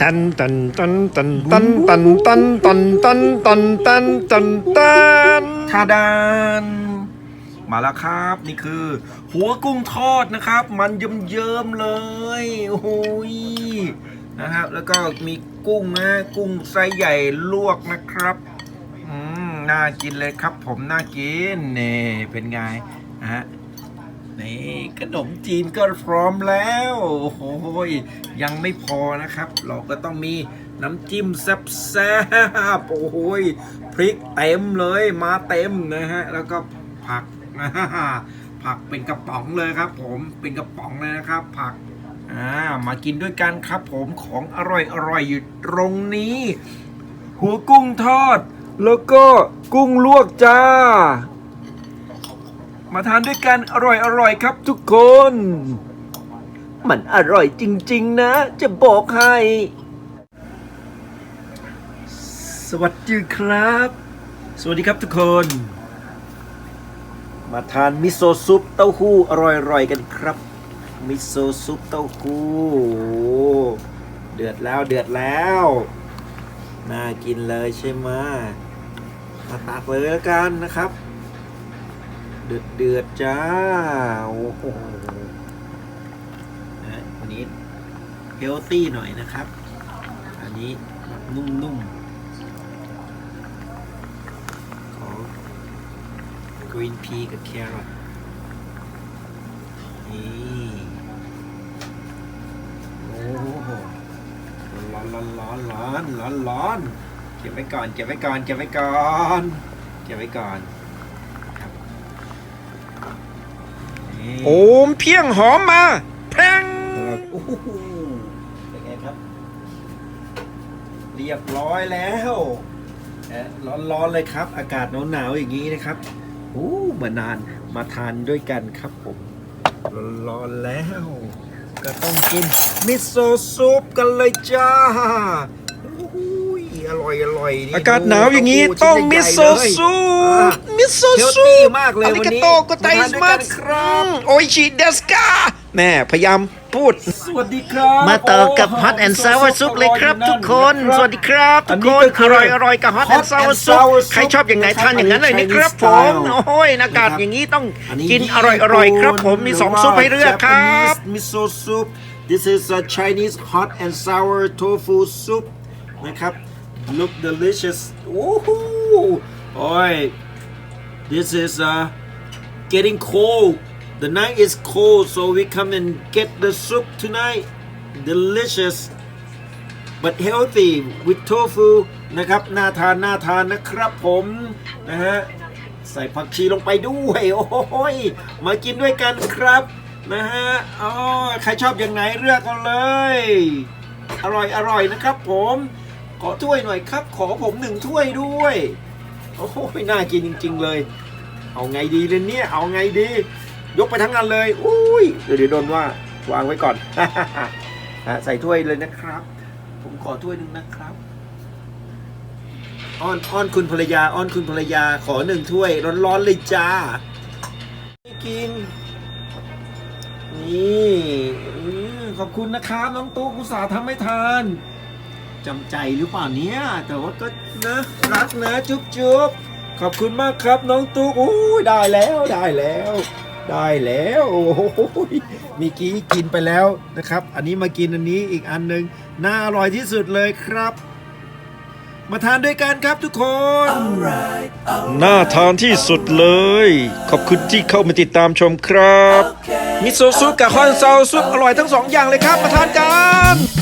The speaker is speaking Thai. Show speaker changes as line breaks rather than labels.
ตันตันตันตันตันตันตันตันตันตันตันตันตัน
ทาดานมาแล้วครับ นี่คือ หัวกุ้งทอดนะครับ มันเยิ้มๆเลยโอ้ยนะครับ แล้วก็มีกุ้งนะกุ้งไซส์ใหญ่ลวกนะครับอืมน่ากินเลยครับ ผมน่ากินนี่เป็นไงนะฮะ นี่ขนมจีนก็พร้อมแล้ว โอ้โหยยังไม่พอนะครับ เราก็ต้องมีน้ำจิ้มแซ่บๆโอ้โหยพริกเต็มเลยมาเต็มนะฮะ แล้วก็ผักผักเป็นกระป๋องเลยครับ ผมเป็นกระป๋องเลยนะครับ ผักอ่ามากินด้วยกันครับผมของอร่อยอร่อยอยู่ตรงนี้ หัวกุ้งทอด แล้วก็กุ้งลวกจ้า มาทานด้วยกันอร่อยอร่อยครับทุกคน มันอร่อยจริง ๆ นะ จะบอกให้ สวัสดีครับ สวัสดีครับทุกคน มาทานมิโซะซุปเต้าหู้อร่อยๆกันครับ มิโซะซุปเต้าหู้เดือดแล้วเดือดแล้วน่ากินเลยใช่ไหมมาตักเลยแล้วกันนะครับ เดือดเดือดจ้า โอ้โหนะวันนี้เฮลตี้หน่อยนะครับ อันนี้นุ่มๆ ขอกรีนพีกับแครอทนี่โอ้โหร้อนร้อนร้อนร้อนร้อนร้อนเก็บไว้ก่อนเก็บไว้ก่อนเก็บไว้ก่อนเก็บไว้ก่อน
โอมเพียงหอมมาแพง
แล้วโอ้โหเป็นไงครับ เรียบร้อยแล้วร้อนร้อนๆเลยครับ อากาศหนาวหนาวๆอย่างนี้นะครับโอ้มานานมาทานด้วยกันครับผมร้อนร้อนๆแล้ว ก็ต้องกินมิโซะซุปกันเลยจ้าโอ้โหอร่อยอร่อยนี่
อากาศหนาวอย่างนี้
โโห
ต้อง
ชิ้น
มิ
ใหญ่ๆ
โซะ
เลย
ซุ
อ่า
ป มิโซะ
เฮล
ซุ
ตี้
ป
มากเลย
อาริ
วัน
กา
นี้
โตโกไต
มาทานด้วย
มั
กัน
ส
ครับ
โออิชิเดสกาแม่พยายามพูด
สวัสดีครับ
มาต่อกับ Hot and Sour Soup เลยครับทุกคน สวัสดีครับทุกคนอร่อยอร่อยกับ Hot and Sour Soup ใครชอบอย่างไหนทานอย่างนั้นเลยนะครับผมโอ้ยอากาศอย่างนี้ต้องกินอร่อยอร่อยครับผมมีสองซุปให้เลือกครับ
มิโซะซุป This is a Chinese hot and sour tofu soup นะครับ Look delicious โอ้โห โอ้ย This is uh getting cold The night is cold so we come and get the soup tonight delicious but healthy with tofu นะครับ น่าทาน น่าทานนะครับผม นะฮะ ใส่ผักชีลงไปด้วย โอ้ย มากินด้วยกันครับ นะฮะอ๋อใครชอบอย่างไหนเลือกกันเลย อร่อย อร่อยนะครับผม ขอถ้วยหน่อยครับ ขอผมหนึ่งถ้วยด้วย โอ้ยน่ากินจริง ๆ เลย เอาไงดีเลยเนี่ย เอาไงดี ยกไปทั้งอันเลยอุ้ยเดี๋ยวเดี๋ยวโดนว่าวางไว้ก่อนฮะใส่ถ้วยเลยนะครับ ผมขอถ้วยหนึ่งนะครับอ้อนอ้อนคุณภรรยาอ้อนคุณภรรยาขอหนึ่งถ้วย ร้อนๆเลยจ้าไม่กิน นี่ขอบคุณนะครับ น้องตุ๊กอุตส่าห์ทำให้ทาน จำใจหรือเปล่าเนี้ยแต่ว่าก็นะรักนะจุ๊บจุ๊บขอบคุณมากครับน้องตุ๊กโอ้ยได้แล้วได้แล้ว ได้แล้วโอ้โหมีกี้กินไปแล้วนะครับ อันนี้มากินอันนี้อีกอันหนึ่งน่าอร่อยที่สุดเลยครับ มาทานด้วยกันครับทุกคน
น่าทานที่สุดเลย ขอบคุณที่เข้ามาติดตามชมครับมิโซะซุปกับฮอนซาซุปอร่อยทั้งสองอย่างเลยครับ มาทานกัน
อ